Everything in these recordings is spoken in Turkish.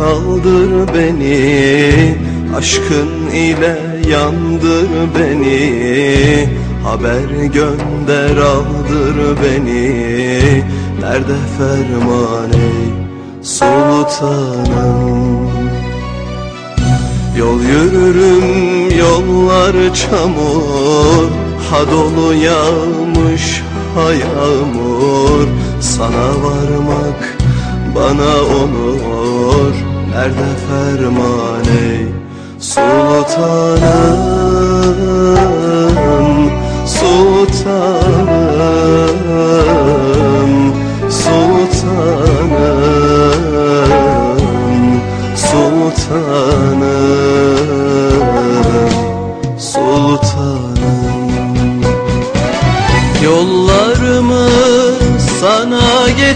Kaldır beni Aşkın ile yandır beni Haber gönder aldır beni. Nerede ferman ey sultanım? Yol yürürüm yollar çamur. Ha dolu yağmış ha yağmur. Sana varmak bana onur. Nerede ferman ey sultanım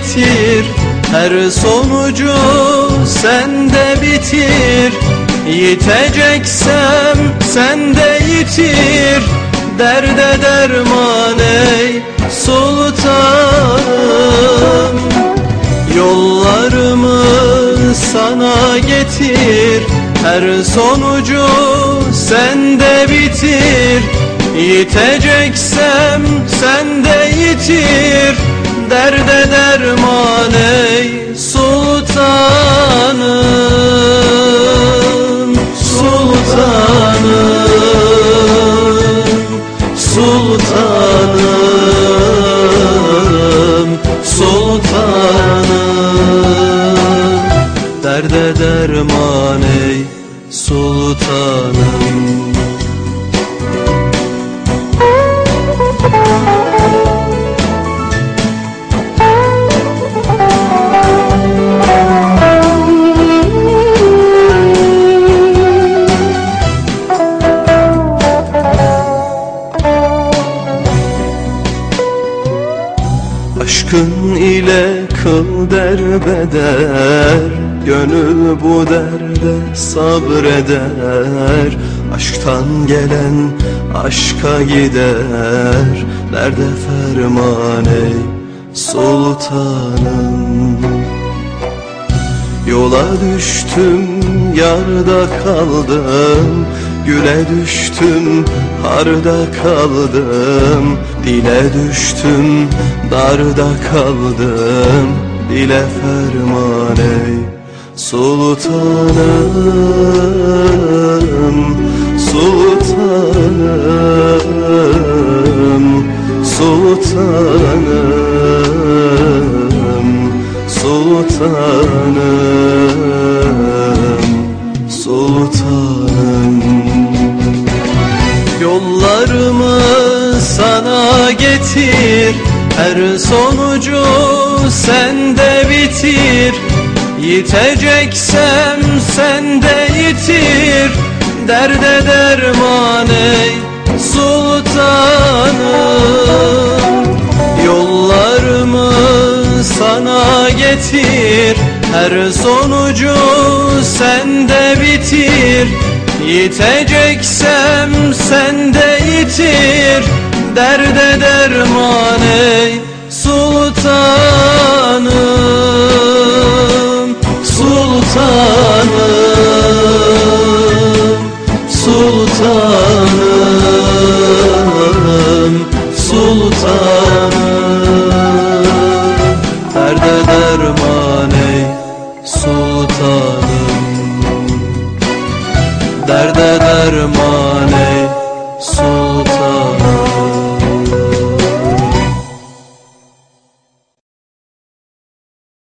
getir Her sonucu sende bitir. Yiteceksem sende yitir. Derde derman ey sultanım. Yollarımı sana getir. Her sonucu sende bitir. Yiteceksem sende yitir Derde derman ey sultanım Sultanım Sultanım Sultanım. Derde derman ey sultanım Aşkın ile kıl derbeder Gönül bu derde sabreder. Aşktan gelen aşka gider Nerede ferman ey sultanım? Yola düştüm yarda kaldım Güle düştüm harda kaldım. Dile düştüm darda kaldım. Dile ferman ey sultanım Sultanım Sultanım Sultanım Sonucu sende bitir. Yiteceksem sende yitir Derde derman ey sultanım. Yollarımı sana getir. Her sonucu sende bitir. Yiteceksem sende yitir Derde derman ey sultanım Sultanım Sultanım Sultanım. Derde derman ey sultanım. Derde derman ey sultanım